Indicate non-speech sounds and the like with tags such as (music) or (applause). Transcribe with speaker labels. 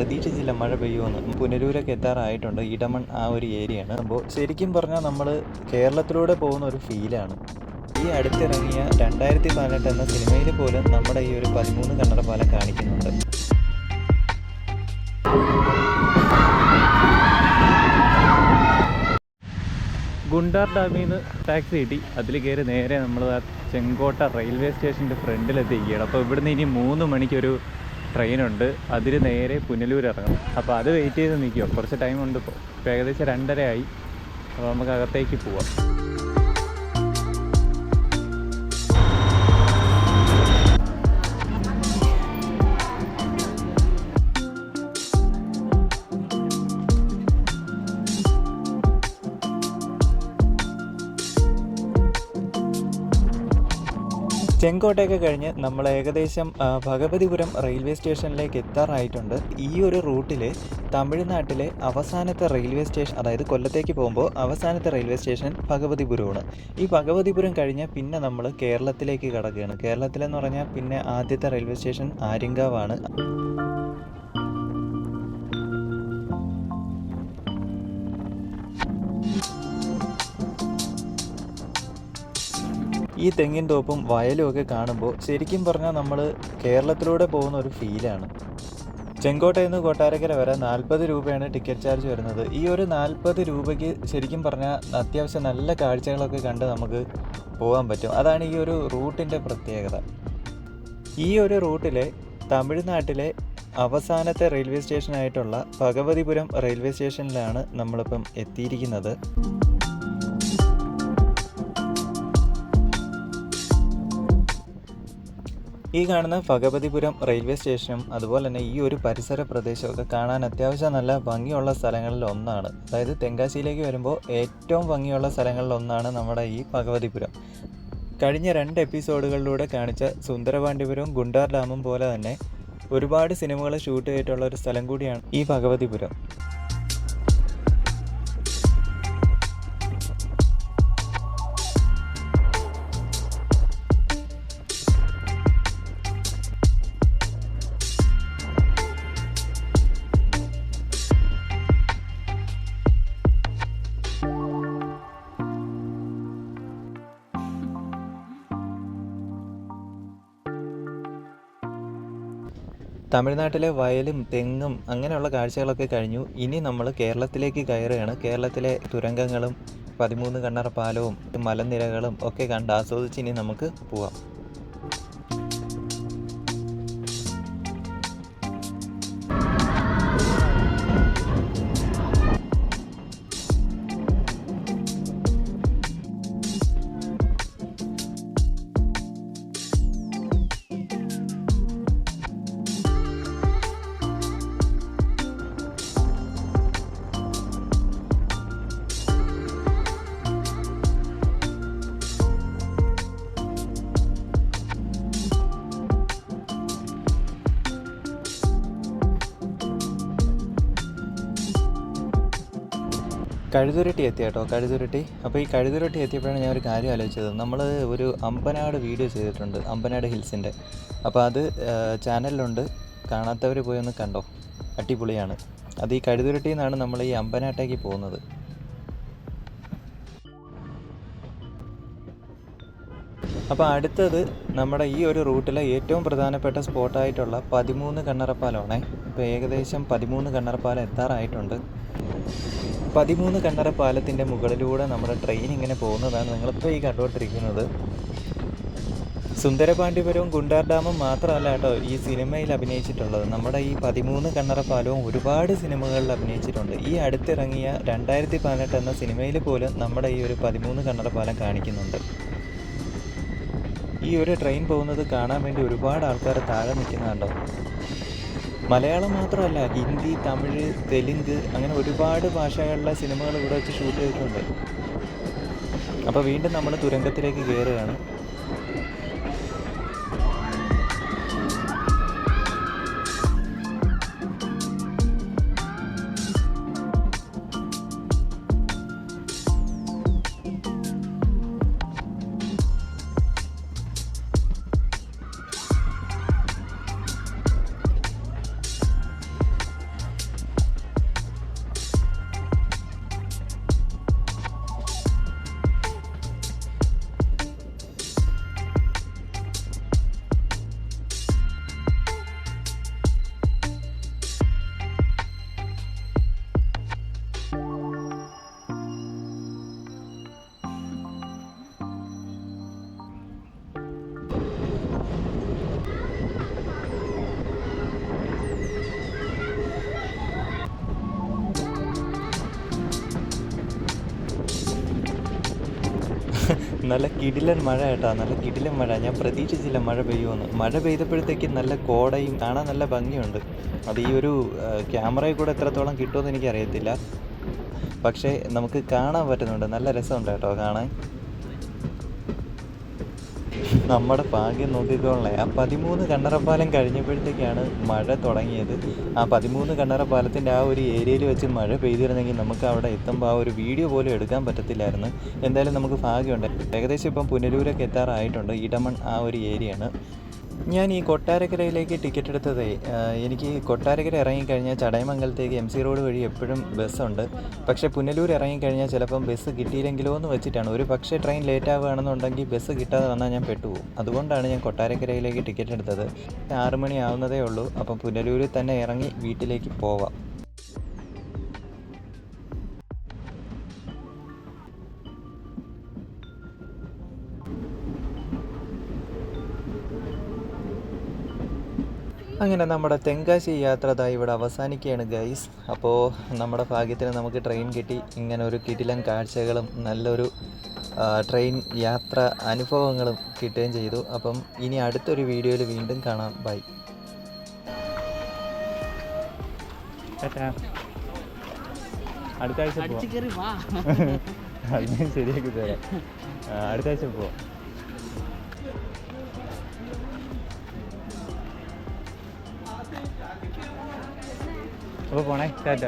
Speaker 1: പ്രതീക്ഷിച്ചില്ല മഴ പെയ്യുമെന്ന്. പുനരൂരൊക്കെ എത്താറായിട്ടുണ്ട്. ഇടമൺ ആ ഒരു ഏരിയയാണ്. അപ്പോൾ ശരിക്കും പറഞ്ഞാൽ നമ്മൾ കേരളത്തിലൂടെ പോകുന്ന ഒരു ഫീലാണ്. ഈ അടുത്തിറങ്ങിയ രണ്ടായിരത്തി പതിനെട്ട് എന്ന സിനിമയിൽ പോലും നമ്മുടെ ഈ ഒരു പതിമൂന്ന് കണ്ണട പാലം കാണിക്കുന്നുണ്ട്. ഗുണ്ടാർ ഡാമിൽ നിന്ന് ടാക്സി കിട്ടി. അതിൽ കയറി നേരെ നമ്മൾ ചെങ്കോട്ട റെയിൽവേ സ്റ്റേഷന്റെ ഫ്രണ്ടിലെത്തിക്കുകയാണ് അപ്പോൾ ഇവിടുന്ന് ഇനി മൂന്ന് മണിക്കൊരു ട്രെയിനുണ്ട്. അതിൽ നേരെ പുനലൂർ ഇറങ്ങണം അപ്പോൾ അത് വെയിറ്റ് ചെയ്ത് നിൽക്കുക കുറച്ച് ടൈം ഉണ്ട് ഇപ്പോൾ ഏകദേശം രണ്ടര ആയി അപ്പോൾ നമുക്ക് അകത്തേക്ക് പോവാം. ചെങ്കോട്ടയൊക്കെ കഴിഞ്ഞ് നമ്മൾ ഏകദേശം ഭഗവതിപുരം റെയിൽവേ സ്റ്റേഷനിലേക്ക് എത്താറായിട്ടുണ്ട്. ഈ ഒരു റൂട്ടിൽ തമിഴ്നാട്ടിലെ അവസാനത്തെ റെയിൽവേ സ്റ്റേഷൻ അതായത് കൊല്ലത്തേക്ക് പോകുമ്പോൾ അവസാനത്തെ റെയിൽവേ സ്റ്റേഷൻ ഭഗവതിപുരമാണ്. ഈ ഭഗവതിപുരം കഴിഞ്ഞ് പിന്നെ നമ്മൾ കേരളത്തിലേക്ക് കടക്കുകയാണ്. കേരളത്തിലെന്ന് പറഞ്ഞാൽ പിന്നെ ആദ്യത്തെ റെയിൽവേ സ്റ്റേഷൻ ആര്യങ്കാവാണ്. ഈ തെങ്ങിൻ തോപ്പും വയലും ഒക്കെ കാണുമ്പോൾ ശരിക്കും പറഞ്ഞാൽ നമ്മൾ കേരളത്തിലൂടെ പോകുന്ന ഒരു ഫീലാണ് ചെങ്കോട്ടയിൽ നിന്ന് കൊട്ടാരക്കര വരെ നാൽപ്പത് രൂപയാണ് ടിക്കറ്റ് ചാർജ് വരുന്നത്. ഈ ഒരു നാൽപ്പത് രൂപയ്ക്ക് ശരിക്കും പറഞ്ഞാൽ അത്യാവശ്യം നല്ല കാഴ്ചകളൊക്കെ കണ്ട് നമുക്ക് പോകാൻ പറ്റും. അതാണ് ഈ ഒരു റൂട്ടിന്റെ പ്രത്യേകത. ഈ ഒരു റൂട്ടിലെ തമിഴ്നാട്ടിലെ അവസാനത്തെ റെയിൽവേ സ്റ്റേഷനായിട്ടുള്ള ഭഗവതിപുരം റെയിൽവേ സ്റ്റേഷനിലാണ് നമ്മളിപ്പം എത്തിയിരിക്കുന്നത്. ഈ കാണുന്ന ഭഗവതിപുരം റെയിൽവേ സ്റ്റേഷനും അതുപോലെ തന്നെ ഈ ഒരു പരിസര പ്രദേശമൊക്കെ കാണാൻ അത്യാവശ്യം നല്ല ഭംഗിയുള്ള സ്ഥലങ്ങളിൽ ഒന്നാണ്. അതായത് തെങ്കാശിയിലേക്ക് വരുമ്പോൾ ഏറ്റവും ഭംഗിയുള്ള സ്ഥലങ്ങളിൽ ഒന്നാണ് നമ്മുടെ ഈ ഭഗവതിപുരം കഴിഞ്ഞ രണ്ട് എപ്പിസോഡുകളിലൂടെ കാണിച്ച സുന്ദരപാണ്ഡിപുരവും ഗുണ്ടാർ ഡാമും പോലെ തന്നെ ഒരുപാട് സിനിമകൾ ഷൂട്ട് ചെയ്തിട്ടുള്ള ഒരു സ്ഥലം കൂടിയാണ് ഈ ഭഗവതിപുരം തമിഴ്നാട്ടിലെ വയലും തെങ്ങും അങ്ങനെയുള്ള കാഴ്ചകളൊക്കെ കഴിഞ്ഞു. ഇനി നമ്മൾ കേരളത്തിലേക്ക് കയറുകയാണ്. കേരളത്തിലെ തുരങ്കങ്ങളും പതിമൂന്ന് കണ്ണറ പാലവും മലനിരകളും ഒക്കെ കണ്ട് ആസ്വദിച്ച് ഇനി നമുക്ക് പോവാം. കഴുതുരുട്ടി എത്തി കേട്ടോ കഴുതുരുട്ടി. അപ്പോൾ ഈ കഴുതുരുട്ടി എത്തിയപ്പോഴാണ് ഞാൻ ഒരു കാര്യം ആലോചിച്ചത്. നമ്മൾ ഒരു അമ്പനാട് വീഡിയോ ചെയ്തിട്ടുണ്ട് അമ്പനാട് ഹിൽസിന്റെ അപ്പോൾ അത് ചാനലിലുണ്ട്. കാണാത്തവർ പോയി ഒന്ന് കണ്ടോ? അടിപൊളിയാണ്. അത് ഈ കഴുതുരുട്ടിയിൽ നിന്നാണ് നമ്മൾ ഈ അമ്പനാട്ടേക്ക് പോകുന്നത്. അപ്പോൾ അടുത്തത് നമ്മുടെ ഈ ഒരു റൂട്ടിലെ ഏറ്റവും പ്രധാനപ്പെട്ട സ്പോട്ടായിട്ടുള്ള പതിമൂന്ന് കണ്ണറപ്പാലമാണേ ഇപ്പോൾ ഏകദേശം പതിമൂന്ന് കണ്ണറപ്പാലം എത്താറായിട്ടുണ്ട്. പതിമൂന്ന് കണ്ണറ പാലത്തിന്റെ മുകളിലൂടെ നമ്മുടെ ട്രെയിൻ ഇങ്ങനെ പോകുന്നതാണ് നിങ്ങളിപ്പോൾ ഈ കണ്ടുകൊണ്ടിരിക്കുന്നത്. സുന്ദരപാണ്ഡിപുരവും ഗുണ്ടാർ ഡാമും മാത്രമല്ല കേട്ടോ ഈ സിനിമയിൽ അഭിനയിച്ചിട്ടുള്ളത്. നമ്മുടെ ഈ പതിമൂന്ന് കണ്ണറ പാലവും ഒരുപാട് സിനിമകളിൽ അഭിനയിച്ചിട്ടുണ്ട്. ഈ അടുത്തിറങ്ങിയ രണ്ടായിരത്തി പതിനെട്ട് എന്ന സിനിമയിൽ പോലും നമ്മുടെ ഈ ഒരു പതിമൂന്ന് കണ്ണറ പാലം കാണിക്കുന്നുണ്ട്. ഈ ഒരു ട്രെയിൻ പോകുന്നത് കാണാൻ വേണ്ടി ഒരുപാട് ആൾക്കാർ താഴെ നിൽക്കുന്നുണ്ടോ. മലയാളം മാത്രമല്ല ഹിന്ദി തമിഴ് തെലുങ്ക് അങ്ങനെ ഒരുപാട് ഭാഷകളിലെ സിനിമകൾ ഇവിടെ വെച്ച് ഷൂട്ട് ചെയ്തിട്ടുണ്ട്. അപ്പോൾ വീണ്ടും നമ്മൾ തുരങ്കത്തിലേക്ക് കയറുകയാണ് നല്ല കിടിലൻ മഴ കേട്ടോ നല്ല കിടിലൻ മഴ. ഞാൻ പ്രതീക്ഷിച്ചില്ല മഴ പെയ്യുമെന്ന്. മഴ പെയ്തപ്പോഴത്തേക്ക് നല്ല കോടയും കാണാൻ നല്ല ഭംഗിയുണ്ട്. അത് ഈ ഒരു ക്യാമറയിൽ കൂടെ എത്രത്തോളം കിട്ടുമെന്ന് എനിക്കറിയത്തില്ല. പക്ഷേ നമുക്ക് കാണാൻ പറ്റുന്നുണ്ട്. നല്ല രസമുണ്ട് കേട്ടോ കാണാൻ. നമ്മുടെ ഭാഗ്യം നോക്കിക്കോളേ ആ പതിമൂന്ന് കണ്ണറപ്പാലം കഴിഞ്ഞപ്പോഴത്തേക്കാണ് മഴ തുടങ്ങിയത്. ആ പതിമൂന്ന് കണ്ണറപ്പാലത്തിന്റെ ആ ഒരു ഏരിയയിൽ വെച്ച് മഴ പെയ്തിരുന്നെങ്കിൽ നമുക്ക് അവിടെ എത്തുമ്പോൾ ആ ഒരു വീഡിയോ പോലും എടുക്കാൻ പറ്റത്തില്ലായിരുന്നു. എന്തായാലും നമുക്ക് ഭാഗ്യമുണ്ട്. ഏകദേശം ഇപ്പം പുനലൂരൊക്കെ എത്താറായിട്ടുണ്ട്. ഇടമൺ ആ ഒരു ഏരിയയാണ്. ഞാൻ ഈ കൊട്ടാരക്കരയിലേക്ക് ടിക്കറ്റ് എടുത്തതേ എനിക്ക് കൊട്ടാരക്കര ഇറങ്ങിക്കഴിഞ്ഞാൽ ചടയമംഗലത്തേക്ക് എം സി റോഡ് വഴി എപ്പോഴും ബസ്സുണ്ട്. പക്ഷേ പുനലൂർ ഇറങ്ങിക്കഴിഞ്ഞാൽ ചിലപ്പം ബസ് കിട്ടിയില്ലെങ്കിലോ എന്ന് വെച്ചിട്ടാണ്. ഒരു പക്ഷേ ട്രെയിൻ ലേറ്റ് ആവുകയാണെന്നുണ്ടെങ്കിൽ ബസ് കിട്ടാതെ വന്നാൽ ഞാൻ പെട്ടുപോകും. അതുകൊണ്ടാണ് ഞാൻ കൊട്ടാരക്കരയിലേക്ക് ടിക്കറ്റ് എടുത്തത്. ആറ് മണി ഉള്ളൂ. അപ്പം പുനലൂരിൽ തന്നെ ഇറങ്ങി വീട്ടിലേക്ക് പോവാം. അങ്ങനെ നമ്മുടെ തെങ്കാശി യാത്ര ഇവിടെ അവസാനിക്കുകയാണ് ഗൈസ് അപ്പോൾ നമ്മുടെ ഭാഗ്യത്തിന് നമുക്ക് ട്രെയിൻ കിട്ടി. ഇങ്ങനെ ഒരു കിടിലം കാഴ്ചകളും നല്ലൊരു ട്രെയിൻ യാത്ര അനുഭവങ്ങളും കിട്ടുകയും ചെയ്തു. അപ്പം ഇനി അടുത്തൊരു വീഡിയോയിൽ വീണ്ടും കാണാം. ബൈ അടുത്താഴ്ച (laughs) ശരിയാക്കി തരാം. ആ, അടുത്ത ആഴ്ച പോവാം. അപ്പോൾ പോണേ ടാറ്റ.